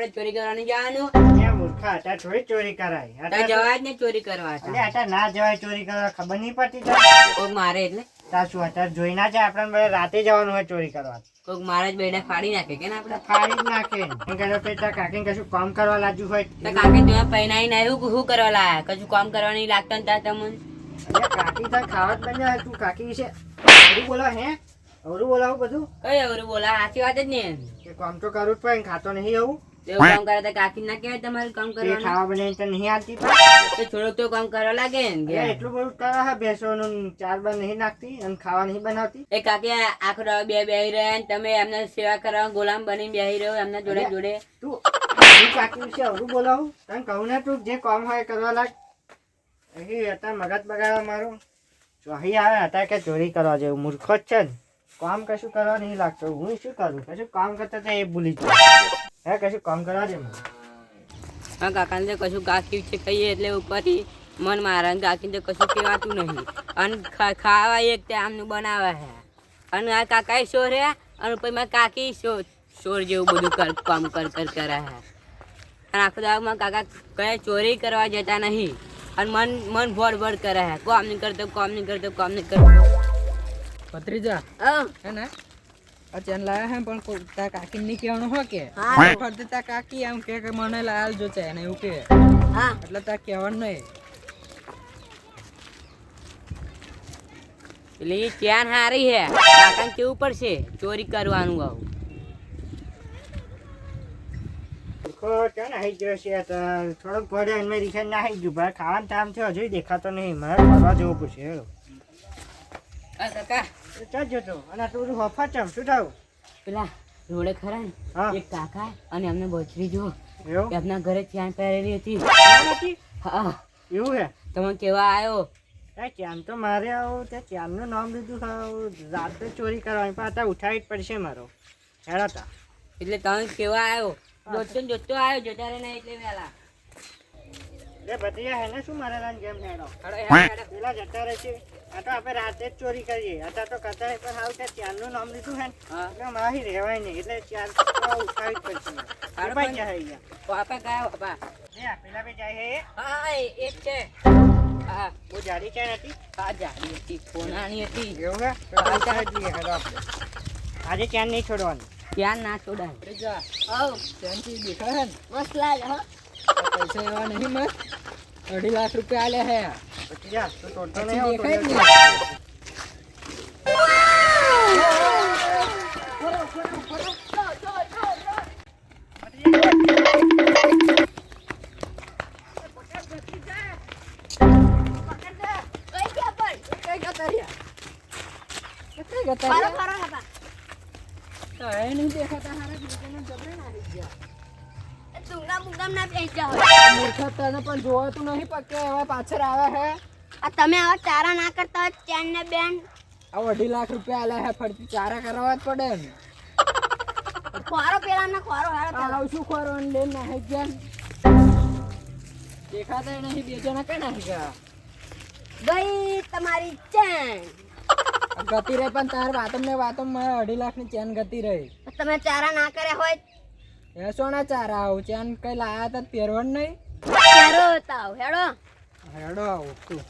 આપણે ચોરી કરવાની જવાનું. એ મૂર્ખા અત્યારે થોડી ચોરી કરાય. અત્યારે જવા જ ને ચોરી કરવા એટલે ના જવાય ચોરી કરવા ખબર નહીં પડતી તારે? કોક મારે એટલે. તાર શું અત્યારે જોઈ ના જાય? આપણે બધા રાતે જવાનું હોય ચોરી કરવા. કોક મારા જ બેડા ફાડી નાખે કે ને આપણે? ફાડી જ નાખે. એમ કહેતો પછી તાર કાકીને કશું કામ કરવા લાગ્યું હોય? તો કાકે તમે પહેનાઈ ના એવું શું કરવા લાયા? કશું કામ કરવાની લાગતા ને ત્યાં તમને? કાકી તાર ખાવા જ બન્યા તું. કાકી વિશે અવરું બોલાવ હે? અવરું બોલાવું બધું? કઈ અવરું બોલા સાચી વાત જ ને કે કામ તો કરવું જ પડે ને ખાતો નહીં આવું એવું કામ કરે તો કાકી ના કહેવાય તમારું કામ કરવાનું. ખાવા બનાવીને તને નહીં આલતી તો થોડુંક તો કામ કરવા લાગે ને એટલું બધું તારા હા બેસવાનું ચાર બાર નહીં નાખતી અને ખાવા નહીં બનાવતી. એ કાકી આખો બે બેહી રહ્યા ને તમે એમને સેવા કરવા ગુલામ બની બેહી રહ્યો એમના જોડે જોડે. તું કાકી વિશે અવરું બોલાવું. તને કહું ને તું જે કામ હોય કરવા લાગ. અહીં અત્યારે મગજ બગાડવા મારું. ચોહી આવે અત્યારે કે ચોરી કરવા જેવું મૂર્ખો જ છે ને. કામ કશું કરવા નહીં લાગતો. હું શું કરું? કશું કામ કરતા તો એ ભૂલી જાય. હે કશું કામ કરવા દે મને. હા કાકાને તો કશું કાકી છે કહીએ એટલે ઉપરથી મન મારા કાકીને તો કશું કહેવાતું નહીં. અને ખાવા એક તે આમનું બનાવે છે અને આ કાકા શોર હે અને પછી મારા કાકી શોર શોર જેવું બધું કર કામ કર કર કરે છે અને આખો દાવામાં કાકા કઈ ચોરી કરવા જતા નહીં. અને મન મન ભોડ ભોડ કરે છે કામ નહીં કરતો કામ નહીં કરતો કામ નહીં કરતો. પત્રીજા હા. હે ને? આ ચેન લાયા હે પણ કોઈ તાર કાકી ની કહેવાનું હો કે. હા. ફરતી તાર કાકી એમ કે કે મને લાલ જો છે ને એવું કે. હા. એટલે તા કહેવાનું નહીં. એટલે એ ચેન હારી હે. કાકાને કેવું પડશે? ચોરી કરવાનું આવું. થોડોક ભરે એમાં રીખા ના આવી ગયું. ભાઈ ખાવાનું ટાઈમ થયો હજુ દેખાતો નહીં. મારે ફરવા જવું પૂછે હેલો કાકા. ચાલ જતો અને તું હફા ચમ શું થયું પેલા રોડે ખરા ને એક કાકા અને અમને બછરી જો એમના ઘરે ચેન પહેરેલી હતી. હા. એવું હે? તમે કેવા આવ્યો ત્યાં તો મારે આવું ત્યાં ચાંદનું નામ લીધું રાતે ચોરી કરવાની પણ અત્યારે ઉઠાવી જ પડશે મારો. હેડાતા એટલે તમે કેવા આવ્યો જોતો જોતો આવ્યો જોતા રે નહીં એટલે વહેલા. લે ભત્રીજા હે શું મારા ગેમ હેડો. પેલા જતા રહે છે. આ તો આપણે રાતે જ ચોરી કરીએ. અત્યારે તો કતારે હાવ ત્યાં ચાંદનું નામ લીધું હે. એટલે માહી રહેવાય નહીં. એટલે ઉઠાવી જ પડશે. પણ- જાય અહીંયા. બાપા કયા બાપા. લે પેલા બે જાય હે. હા એક છે. હા. બહુ જાડી ચેન હતી. હા જાડી હતી. કોનાની હતી. એવું હે જ આજે ચેન નહીં છોડવાની. ક્યાં ના છોડાય. ભત્રીજા આવ. ચેનથી દેખાય મસ્ત લાગે હા. પૈસા એવા નહીં મત અઢી લાખ રૂપિયા આલે હે. ભત્રીજા તું તોડતો પછી નહીં દેખાય જ આવતો નહીં કઈ ગતા રહ્યા? તો દેખાતા હારા બીજાને ગયા. મૂર્ખા તને પણ જોવાતું નહીં પક્કે હવે પાછળ આવે હે. તમે હવે ચારા ના કરતા હોય ચેન ને બેન. આ અઢી લાખ રૂપિયા આલે હે ફરતી ચારા કરવા જ પડે ને. ખોરો પેલા ને ખોરો આ પેલા. ખોરો ને નાખી ગયા? દેખાતા નહીં બે જણા કઈ નાખી ગયા ગઈ તમારી ચેન. ગતિ રહી પણ તાર વાતમ ને વાતમ અઢી લાખની ચેન ગતિ રહી. તમે ચારા ના કર્યા હોય એ સોના ચારા આવું ચેન કઈ લાયા તા પહેરવાનું નહીં? પહેરો તાવ હેડો. હેડો આવું તું.